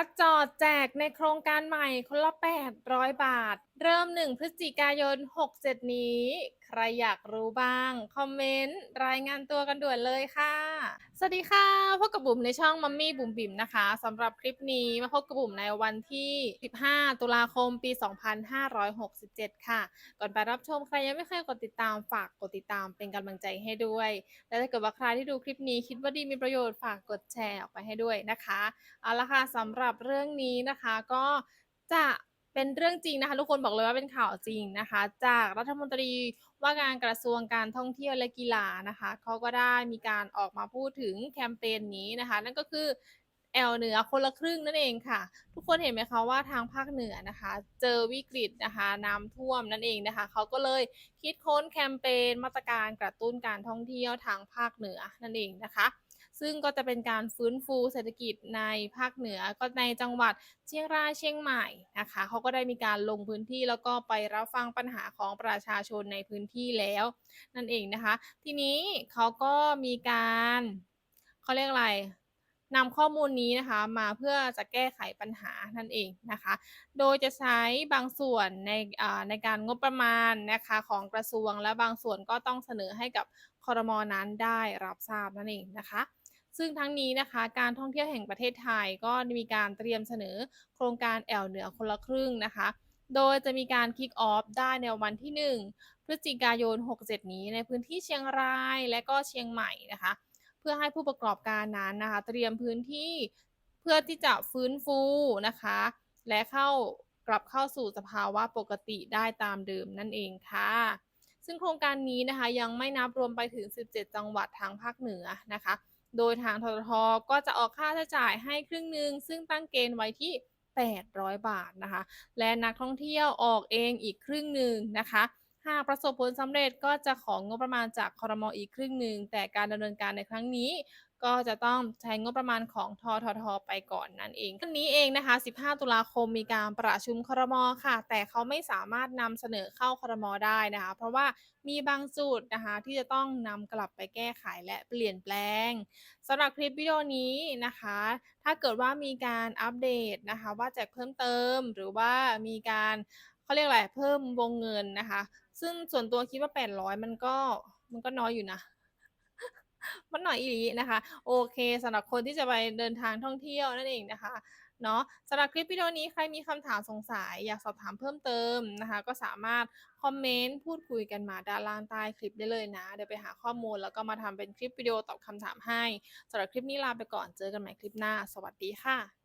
รัฐจ อดแจกในโครงการใหม่คนละ 800 บาท เริ่ม 1 พฤศจิกายน 67 นี้ ใครอยากรู้บ้าง คอมเมนต์ รายงานตัวกันด่วนเลยค่ะ สวัสดีค่ะ พบกับบุ๋มในช่องมัมมี่บุ๋มบิ๋มนะคะสำหรับคลิปนี้มาพบกับบุ๋มในวันที่ 15 ตุลาคม ปี 2567 ค่ะ ก่อนไปรับชมใครยังไม่เคยกดติดตามฝากกดติดตามเป็นกำลังใจให้ด้วย และถ้าเกิดว่าใครที่ดูคลิปนี้คิดว่าดีมีประโยชน์ฝากกดแชร์ออกไปให้ด้วยนะคะเอาละค่ะสำหรับเรื่องนี้นะคะก็จะเป็นเรื่องจริงนะคะ ทุกคนบอกเลยว่าเป็นข่าวจริงนะคะ จากรัฐมนตรีว่าการกระทรวงการท่องเที่ยวและกีฬานะคะเขาก็ได้มีการออกมาพูดถึงแคมเปญนี้นะคะ นั่นก็คือแอลเหนือคนละครึ่งนั่นเองค่ะ ทุกคนเห็นไหมคะว่าทางภาคเหนือนะคะ เจอวิกฤตนะคะน้ำท่วมนั่นเองนะคะเขาก็เลยคิดค้นแคมเปญมาตรการกระตุ้นการท่องเที่ยวทางภาคเหนือนั่นเองนะคะ ซึ่งก็จะเป็นการฟื้นฟูเศรษฐกิจในภาคเหนือก็ในจังหวัดเชียงรายเชียงใหม่นะคะเขาก็ได้มีการลงพื้นที่แล้วก็ไปรับฟังปัญหาของประชาชนในพื้นที่แล้ว นั่นเองนะคะ ทีนี้เขาก็มีการเขาเรียกอะไรนำข้อมูลนี้นะคะมาเพื่อจะแก้ไขปัญหานั่นเองนะคะ โดยจะใช้บางส่วนในในการงบประมาณนะคะของกระทรวงและบางส่วนก็ต้องเสนอให้กับคอรมอนั้นได้รับทราบนั่นเองนะคะ ซึ่งทั้งนี้นะคะ การท่องเที่ยวแห่งประเทศไทยก็มีการเตรียมเสนอโครงการแอลเหนือคนละครึ่งนะคะ โดยจะมีการคิกออฟได้ในวันที่ 1 พฤศจิกายน 67 นี้ในพื้นที่เชียงรายและก็เชียงใหม่นะคะ เพื่อให้ผู้ประกอบการนั้นนะคะ เตรียมพื้นที่เพื่อที่จะฟื้นฟูนะคะ และเข้ากลับเข้าสู่สภาวะปกติได้ตามเดิมนั่นเองค่ะ ซึ่งโครงการนี้นะคะยังไม่นับรวมไปถึง 17 จังหวัดทางภาคเหนือนะคะ โดยทางทททก็จะออกค่าใช้จ่ายให้ครึ่งหนึ่งซึ่งตั้งเกณฑ์ไว้ที่ 800 บาทนะคะ และนักท่องเที่ยวออกเองอีกครึ่งหนึ่งนะคะ หากประสบผลสำเร็จก็จะของงบประมาณจากคอรมออีกครึ่งหนึ่ง แต่การดำเนินการในครั้งนี้ ก็จะต้องใช้งบประมาณของททท ไปก่อนนั่นเองวันนี้เองนะคะ 15 ตุลาคมมีการประชุมครมอค่ะ แต่เขาไม่สามารถนำเสนอเข้าครมอได้นะคะ เพราะว่ามีบางจุดนะคะที่จะต้องนำกลับไปแก้ไขและเปลี่ยนแปลงสำหรับคลิปวิดีโอนี้นะคะ ถ้าเกิดว่ามีการอัปเดตนะคะ ว่าแจกเพิ่มเติมหรือว่ามีการ เขาเรียกอะไรเพิ่มวงเงินนะคะ ซึ่งส่วนตัวคิดว่า 800 มันก็มันก็น้อยอยู่นะมันหน่อยอีหลีนะคะ โอเคสำหรับคนที่จะไปเดินทางท่องเที่ยวนั่นเองนะคะเนาะสำหรับคลิปวิดีโอนี้ใครมีคำถามสงสัย อยากสอบถามเพิ่มเติมนะคะ ก็สามารถคอมเมนต์พูดคุยกันมาด้านล่างใต้คลิปได้เลยนะ เดี๋ยวไปหาข้อมูลแล้วก็มาทำเป็นคลิปวิดีโอตอบคำถามให้สำหรับคลิปนี้ลาไปก่อนเจอกันใหม่คลิปหน้า สวัสดีค่ะ